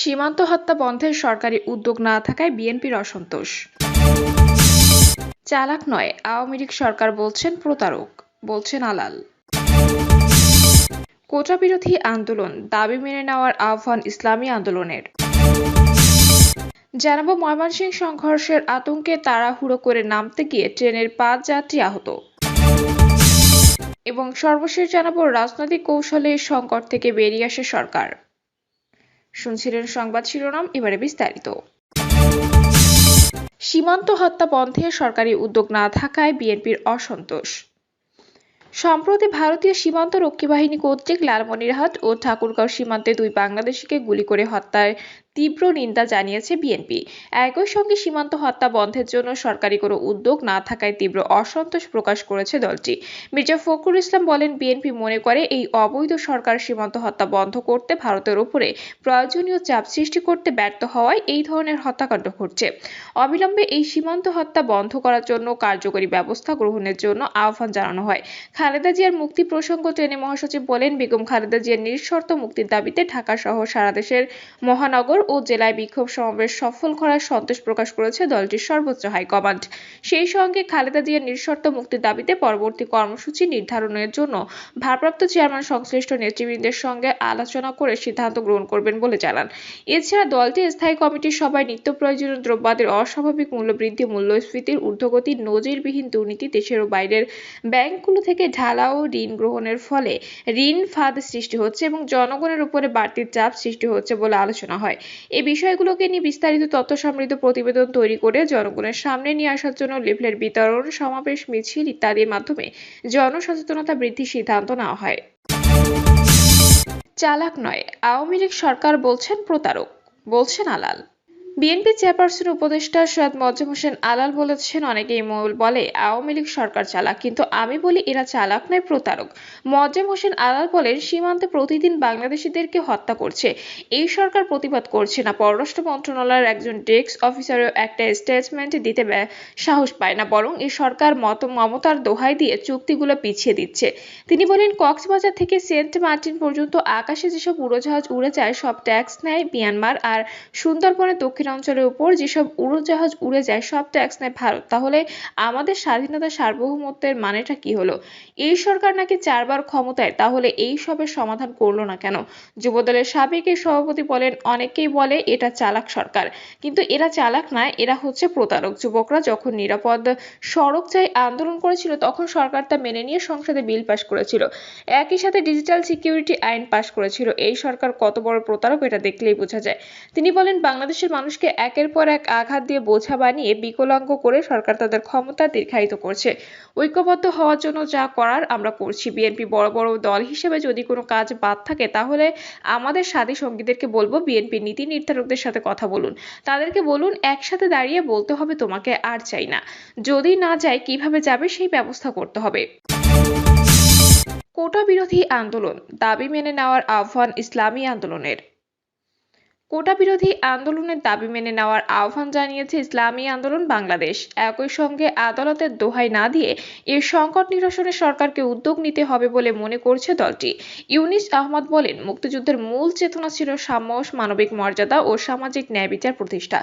সীমান্ত হত্যা বন্ধের সরকারি উদ্যোগ না থাকায় বিএনপির অসন্তোষ। চালাক নয়, আওয়ামী লীগ সরকার বলছেন প্রতারক, বলছেন আলাল। কোটা বিরোধী আন্দোলন, দাবি মেনে নেওয়ার আহ্বান ইসলামী আন্দোলনের। জানাব ময়মনসিংহ সংঘর্ষের আতঙ্কে তাড়াহুড়ো করে নামতে গিয়ে ট্রেনের পাঁচ যাত্রী আহত। এবং সর্বশেষ জানাব রাজনৈতিক কৌশলে সংকট থেকে বেরিয়ে আসে সরকার। শুনছিলেন সংবাদ শিরোনাম, এবারে বিস্তারিত। সীমান্ত হত্যা বন্ধে সরকারি উদ্যোগ না থাকায় বিএনপির অসন্তোষ। সম্প্রতি ভারতীয় সীমান্ত রক্ষী বাহিনী কর্তৃক লালমনিরহাট ও ঠাকুরগাঁও সীমান্তে দুই বাংলাদেশিকে গুলি করে হত্যার তীব্র নিন্দা জানিয়েছে বিএনপি। একই সঙ্গে সীমান্ত হত্যা বন্ধের জন্য সরকারি কোনো উদ্যোগ না থাকায় তীব্র অসন্তোষ প্রকাশ করেছে দলটি। মির্জা ফখরুল ইসলাম বলেন, বিএনপি মনে করে এই অবৈধ সরকার সীমান্ত হত্যা বন্ধ করতে ভারতের উপরে প্রয়োজনীয় চাপ সৃষ্টি করতে ব্যর্থ হওয়ায় এই ধরনের হত্যাকাণ্ড ঘটছে। অবিলম্বে এই সীমান্ত হত্যা বন্ধ করার জন্য কার্যকরী ব্যবস্থা গ্রহণের জন্য আহ্বান জানানো হয়। খালেদা জিয়ার মুক্তি প্রসঙ্গ টেনে মহাসচিব বলেন, বেগম খালেদা জিয়ার নিঃশর্ত মুক্তির দাবিতে ঢাকা সহ সারা দেশের মহানগর ও জেলায় বিক্ষোভ সমাবেশ সফল করার সন্তোষ প্রকাশ করেছে দলটির সর্বোচ্চ হাইকমান্ড। সেই সঙ্গে খালেদা জিয়ার নিঃশর্ত মুক্তির দাবিতে পরবর্তী কর্মসূচি নির্ধারণের জন্য ভারপ্রাপ্ত চেয়ারম্যান, সংশ্লিষ্ট নেতৃবৃন্দের সঙ্গে আলোচনা করে সিদ্ধান্ত গ্রহণ করবেন বলে জানান। এছাড়া দলটি স্থায়ী কমিটির সভায় নিত্য প্রয়োজনীয় দ্রব্যাদির অস্বাভাবিক মূল্যবৃদ্ধি মূল্যস্ফীতির ঊর্ধ্বগতি নজিরবিহীন দুর্নীতি, দেশের ও বাইরের ব্যাংকগুলো থেকে ঢালাও ঋণ গ্রহণের ফলে ঋণ ফাঁদ সৃষ্টি হচ্ছে এবং জনগণের উপরে বাড়তি চাপ সৃষ্টি হচ্ছে বলে আলোচনা হয়। এই বিষয়গুলোকে নিয়ে বিস্তারিত তথ্য সমৃদ্ধ প্রতিবেদন তৈরি করে জনগণের সামনে নিয়ে আসার জন্য লিফলেট বিতরণ, সমাবেশ, মিছিল ইত্যাদির মাধ্যমে জনসচেতনতা বৃদ্ধির সিদ্ধান্ত নেওয়া হয়। চালাক নয়, আওয়ামী লীগ সরকার বলছেন প্রতারক, বলছেন আলাল বিএনপি চেয়ারপারসন উপদেষ্টা সৈয়দ মজ্জুম হোসেন আলাল বলেছেন, অনেকেই মূল বলে আওয়ামী লীগ সরকার চালাক, কিন্তু আমি বলি এরা চালাক নয়, প্রতারক। মজ্জুম হোসেন আলাল বলেন, সীমান্তে প্রতিদিন বাংলাদেশিদেরকে হত্যা করছে। এই সরকার প্রতিবাদ করছে না। পররাষ্ট্র মন্ত্রণালয়ের একজন ডেস্ক অফিসারও একটা স্টেটমেন্ট দিতে সাহস পায় না, বরং এই সরকার মত মমতার দোহাই দিয়ে চুক্তিগুলো পিছিয়ে দিচ্ছে। তিনি বলেন, কক্সবাজার থেকে সেন্ট মার্টিন পর্যন্ত আকাশে যেসব উড়োজাহাজ উড়ে যায়, সব ট্যাক্স নেয় মিয়ানমার আর সুন্দরবনের দক্ষিণাঞ্চলের উপর যেসব উড়োজাহাজ উড়ে যায়, সব ট্যাক্স নেয় ভারত। তাহলে আমাদের স্বাধীনতা সার্বভৌমত্বের মানেটা কি হলো? এই সরকার নাকি চারবার ক্ষমতায়, তাহলে এই সবের সমাধান করল না কেন? যুবদলের সাবেক এই সভাপতি বলেন, অনেকেই বলে এটা চালাক সরকার। কিন্তু এরা চালাক না, এরা হচ্ছে প্রতারক। যুবকরা যখন নিরাপদ সড়ক চাই আন্দোলন করেছিল, তখন সরকার তা মেনে নিয়ে সংসদে বিল পাশ করেছিল। একই সাথে ডিজিটাল সিকিউরিটি আইন পাশ করেছিল। এই সরকার কত বড় প্রতারক, এটা দেখলেই বোঝা যায়। তিনি বলেন, বাংলাদেশের মানুষকে একের পর এক আঘাত দিয়ে বোঝা বানিয়ে বিকলাঙ্গ করে সরকার তাদের ক্ষমতা দীর্ঘায়িত করছে। ঐক্যবদ্ধ হওয়ার জন্য যা করার আমরা করছি। বিএনপি বড় বড় দল হিসেবে যদি কোনো কাজ বাদ থাকে, তাহলে আমাদের সাথী সঙ্গীদেরকে বলব বিএনপি নীতি নির্ধারকদের সাথে কথা বলুন। তাদেরকে বলুন, একসাথে দাঁড়িয়ে বলতে হবে তোমাকে, আর চাই না। যদি না যায়, কীভাবে যাবে, সেই ব্যবস্থা করতে হবে। কোটা বিরোধী আন্দোলন, দাবি মেনে নেওয়ার আহ্বান ইসলামী আন্দোলনের। কোটা বিরোধী আন্দোলনের দাবি মেনে নেওয়ার আহ্বান জানিয়েছে ইসলামী আন্দোলন বাংলাদেশ। একই সঙ্গে আদালতের দোহাই না দিয়ে এর সংকট নিরসনে সরকারকে উদ্যোগ নিতে হবে বলে মনে করছে দলটি। ইউনিস আহমদ বলেন, মুক্তিযুদ্ধের মূল চেতনা ছিল সাম্য মানবিক মর্যাদা ও সামাজিক ন্যায় বিচার প্রতিষ্ঠা।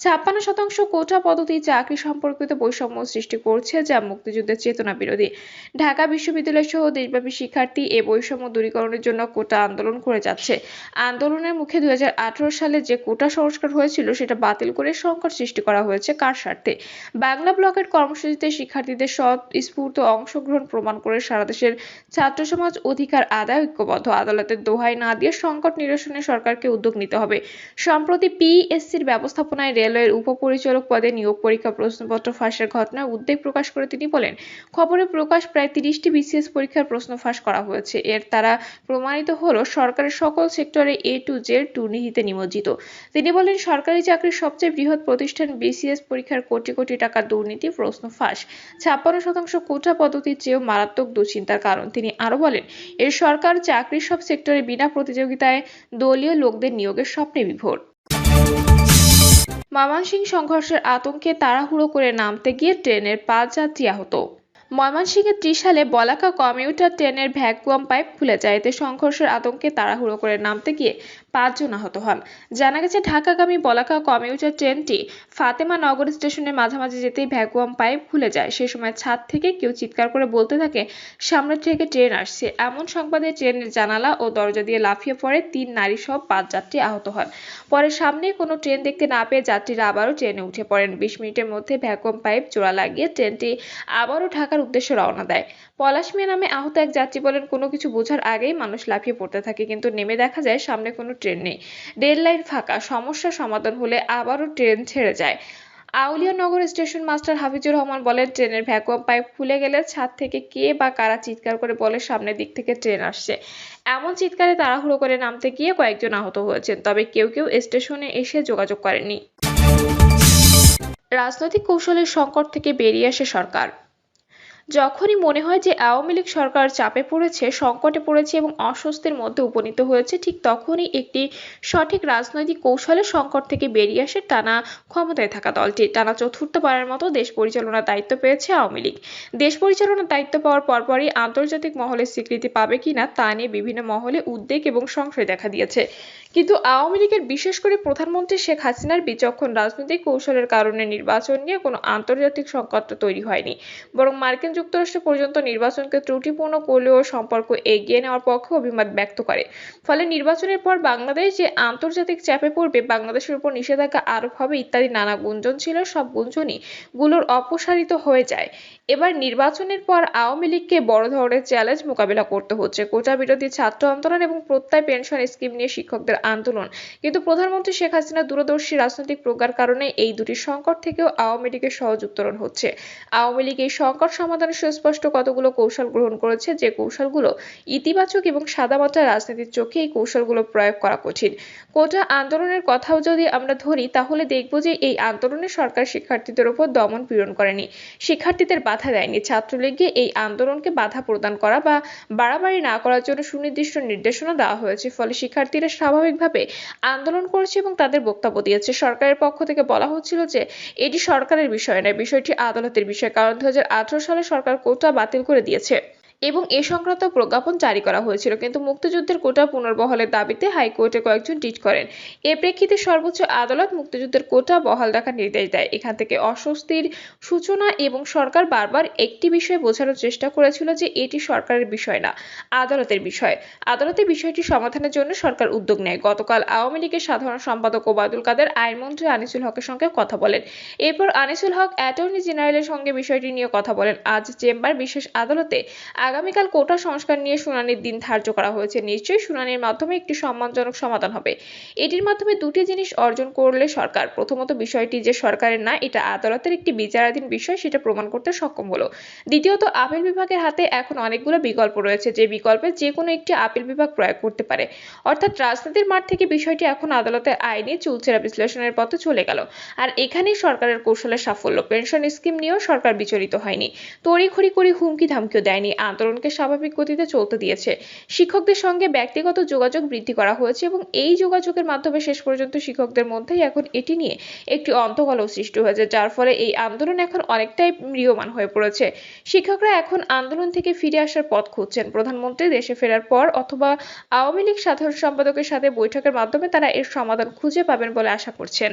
ছাপ্পান্ন শতাংশ কোটা পদ্ধতি চাকরি সম্পর্কিত বৈষম্য সৃষ্টি করছে যা মুক্তিযুদ্ধের চেতনা বিরোধী। ঢাকা বিশ্ববিদ্যালয় সহ দেশব্যাপী শিক্ষার্থী এ বৈষম্য দূরীকরণের জন্য কোটা আন্দোলন করে যাচ্ছে। আন্দোলনের মুখে দুই হাজার আঠারো সালে যে কোটা সংস্কার হয়েছিল সেটা বাতিল করে সংকট সৃষ্টি করা হয়েছে কার স্বার্থে? বাংলা ব্লকের কর্মসূচিতে শিক্ষার্থীদের স্বতঃস্ফূর্ত অংশগ্রহণ প্রমাণ করে সারা দেশের ছাত্র সমাজ অধিকার আদায় ঐক্যবদ্ধ। আদালতের দোহাই না দিয়ে সংকট নিরসনে সরকারকে উদ্যোগ নিতে হবে। সম্প্রতি পিএসসির ব্যবস্থাপনায় রেলওয়ের উপপরিচালক পদে নিয়োগ পরীক্ষা প্রশ্নপত্র ফাঁসের ঘটনায় উদ্বেগ প্রকাশ করে তিনি বলেন, খবরে প্রকাশ প্রায় তিরিশটি বিসিএস পরীক্ষার প্রশ্ন ফাঁস করা হয়েছে। এর দ্বারা প্রমাণিত হলো সরকারের সকল সেক্টরে এ টু জেড দুর্নীতিতে নিমজ্জিত। তিনি বলেন, সরকারি চাকরির সবচেয়ে বৃহৎ প্রতিষ্ঠান বিসিএস পরীক্ষার কোটি কোটি টাকা দুর্নীতি, প্রশ্ন ফাঁস। ছাপ্পান্ন শতাংশ কোটা পদ্ধতির চেয়েও মারাত্মক দুশ্চিন্তার কারণ। তিনি আরও বলেন, এর সরকার চাকরির সব সেক্টরে বিনা প্রতিযোগিতায় দলীয় লোকদের নিয়োগের স্বপ্নে বিভোর। ময়মনসিংহ সংঘর্ষের আতঙ্কে তাড়াহুড়ো করে নামতে গিয়ে ট্রেনের পাঁচ যাত্রী আহত। ত্রিশ সালে বলাকা কমিউটার ট্রেনের ভ্যাকুয়াম পাইপ খুলে যায়। এতে সংঘর্ষের আতঙ্কে তাড়াহুড়ো করে নামতে গিয়ে পাঁচজন আহত হন। জানা গেছে, ঢাকাগামী বলাকা কমিউটার ট্রেনটি ফাতেমা নগর স্টেশনের মাঝামাঝি যেতেই ভ্যাকুয়াম পাইপ খুলে যায়। সে সময় ছাদ থেকে কেউ চিৎকার করে বলতে থাকে, সামনে থেকে ট্রেন আসছে। এমন সংবাদে ট্রেনের জানালা ও দরজা দিয়ে লাফিয়ে পড়ে তিন নারী সহ পাঁচ যাত্রী আহত হন। পরে সামনে কোনো ট্রেন দেখতে না পেয়ে যাত্রীরা আবারও ট্রেনে উঠে পড়েন। বিশ মিনিটের মধ্যে ভ্যাকুয়াম পাইপ জোড়া লাগিয়ে ট্রেনটি আবারও ঢাকার উদ্দেশ্যে রওনা দেয়। পলাশ মিয়া নামে আহত এক যাত্রী বলেন, কোনো কিছু বোঝার আগেই মানুষ লাফিয়ে পড়তে থাকে, কিন্তু নেমে দেখা যায়, সামনে কোনো ট্রেন নেই রেল লাইন ফাঁকা, সমস্যা সমাধান হলে আবারও ট্রেন ছেড়ে যায়। আউলিয়া নগর স্টেশন মাস্টার হাফিজুর রহমান বলেন, ট্রেনের ভ্যাকুয়াম পাইপ খুলে গেলে ছাদ থেকে কে বা কারা চিৎকার করে বলে সামনের দিক থেকে ট্রেন আসছে। এমন চিৎকারে তাড়াহুড়ো করে নামতে গিয়ে কয়েকজন আহত হয়েছেন, তবে কেউ কেউ স্টেশনে এসে যোগাযোগ করেনি রাজনৈতিক কৌশলের সংকট থেকে বেরিয়ে আসে সরকার। যখনই মনে হয় যে আওয়ামী লীগ সরকার চাপে পড়েছে, সংকটে পড়েছে এবং অস্বস্তির মধ্যে উপনীত হয়েছে, ঠিক তখনই একটি সঠিক রাজনৈতিক কৌশলের সংকট থেকে বেরিয়ে আসে টানা ক্ষমতায় থাকা দলটি। টানা চতুর্থবারের মতো দেশ পরিচালনার দায়িত্ব পেয়েছে আওয়ামী লীগ। দেশ পরিচালনার দায়িত্ব পাওয়ার পরপরই আন্তর্জাতিক মহলে স্বীকৃতি পাবে কিনা তা নিয়ে বিভিন্ন মহলে উদ্বেগ এবং সংশয় দেখা দিয়েছে। কিন্তু আওয়ামী লীগের বিশেষ করে প্রধানমন্ত্রী শেখ হাসিনার বিচক্ষণ রাজনৈতিক কৌশলের কারণে নির্বাচন নিয়ে কোনো আন্তর্জাতিক সংকট তৈরি হয়নি। বরং মার্কিন যুক্তরাষ্ট্র পর্যন্ত নির্বাচনকে ত্রুটিপূর্ণ করলেও সম্পর্ক এগিয়ে নেওয়ার পক্ষে অভিমত ব্যক্ত করে। ফলে নির্বাচনের পর বাংলাদেশ যে আন্তর্জাতিক চাপে পড়বে, বাংলাদেশের উপর নিষেধাজ্ঞা আরোপ হবে ইত্যাদি নানা গুঞ্জন ছিল, সব গুঞ্জনই গুলোর অপসারিত হয়ে যায়। এবার নির্বাচনের পর আওয়ামী লীগকে বড় ধরনের চ্যালেঞ্জ মোকাবিলা করতে হচ্ছে। কোটা বিরোধী ছাত্র আন্দোলন এবং প্রত্যয় পেনশন স্কিম নিয়ে শিক্ষকদের আন্দোলন। কিন্তু প্রধানমন্ত্রী শেখ হাসিনা দূরদর্শী রাজনৈতিক প্রজ্ঞার কারণে এই দুটি সংকট থেকেও আওয়ামী লীগের সহজ উত্তরণ হচ্ছে। আওয়ামী লীগ এই সংকট সমাধানে সুস্পষ্ট কতগুলো কৌশল গ্রহণ করেছে, যে কৌশলগুলো ইতিবাচক এবং সাদামাটা রাজনীতির চোখে এই কৌশলগুলো প্রয়োগ করা কঠিন। কোটা আন্দোলনের কথাও যদি আমরা ধরি, তাহলে দেখব যে এই আন্দোলনে সরকার শিক্ষার্থীদের উপর দমন পীড়ন করেনি। শিক্ষার্থীদের বাধা দেয়নি। ছাত্রলীগকে এই আন্দোলনকে বাধা প্রদান করা বা বাড়াবাড়ি না করার জন্য সুনির্দিষ্ট নির্দেশনা দেওয়া হয়েছে। ফলে শিক্ষার্থীরা স্বাভাবিকভাবে আন্দোলন করেছে এবং তাদের বক্তব্য দিয়েছে। সরকারের পক্ষ থেকে বলা হচ্ছিল যে এটি সরকারের বিষয় নয়, বিষয়টি আদালতের বিষয়। কারণ দু সালে সরকার কোটা বাতিল করে দিয়েছে। এবং এ সংক্রান্ত প্রজ্ঞাপন জারি করা হয়েছিল। কিন্তু মুক্তিযুদ্ধের কোটা পুনর্বহালের দাবিতে হাইকোর্টে কয়েকজন টিট করেন। এ প্রেক্ষিতে সর্বোচ্চ আদালত মুক্তিযুদ্ধের কোটা বহাল রাখার নির্দেশ দেয়। এখান থেকে অস্বস্তির সূচনা এবং সরকার বারবার একটি বিষয় বোঝানোর চেষ্টা করেছিল যে এটি সরকারের বিষয় না, আদালতের বিষয়। আদালতের বিষয়টি সমাধানের জন্য সরকার উদ্যোগ নেয়। গতকাল আওয়ামী লীগের সাধারণ সম্পাদক ওবায়দুল কাদের আইনমন্ত্রী আনিসুল হকের সঙ্গে কথা বলেন। এরপর আনিসুল হক অ্যাটর্নি জেনারেলের সঙ্গে বিষয়টি নিয়ে কথা বলেন। আজ চেম্বার বিশেষ আদালতে আগামীকাল কোটা সংস্কার নিয়ে শুনানির দিন ধার্য করা হয়েছে। নিশ্চয়ই শুনানির মাধ্যমে একটি সম্মানজনক সমাধান হবে। এটির মাধ্যমে দুটি জিনিস অর্জন করলে সরকার। প্রথমত বিষয়টি যে সরকারের না, এটা আদালতের একটি বিচারাধীন বিষয়, সেটা প্রমাণ করতে সক্ষম হলো। দ্বিতীয়ত, আপিল বিভাগের হাতে এখন অনেকগুলো বিকল্প রয়েছে, যে বিকল্পে যে কোনো একটি আপিল বিভাগ প্রয়োগ করতে পারে। অর্থাৎ রাজনীতির মাঠ থেকে বিষয়টি এখন আদালতের আইনে চুলচেরা বিশ্লেষণের পথে চলে গেল। আর এখানেই সরকারের কৌশলের সাফল্য। পেনশন স্কিম নিয়েও সরকার বিচলিত হয়নি। তড়িঘড়ি করে হুমকি ধামকিও দেয়নি। আন্দোলনকে স্বাভাবিক গতিতে চলতে দিয়েছে। শিক্ষকদের সঙ্গে ব্যক্তিগত যোগাযোগ বৃদ্ধি করা হয়েছে এবং এই যোগাযোগের মাধ্যমে শেষ পর্যন্ত শিক্ষকদের মধ্যেই এখন এটি নিয়ে একটি অন্তকলহ সৃষ্টি হয়েছে, যার ফলে এই আন্দোলন এখন অনেকটাই ম্রিয়মান হয়ে পড়েছে। শিক্ষকরা এখন আন্দোলন থেকে ফিরে আসার পথ খুঁজছেন। প্রধানমন্ত্রী দেশে ফেরার পর অথবা আওয়ামী লীগ সাধারণ সম্পাদকের সাথে বৈঠকের মাধ্যমে তারা এর সমাধান খুঁজে পাবেন বলে আশা করছেন।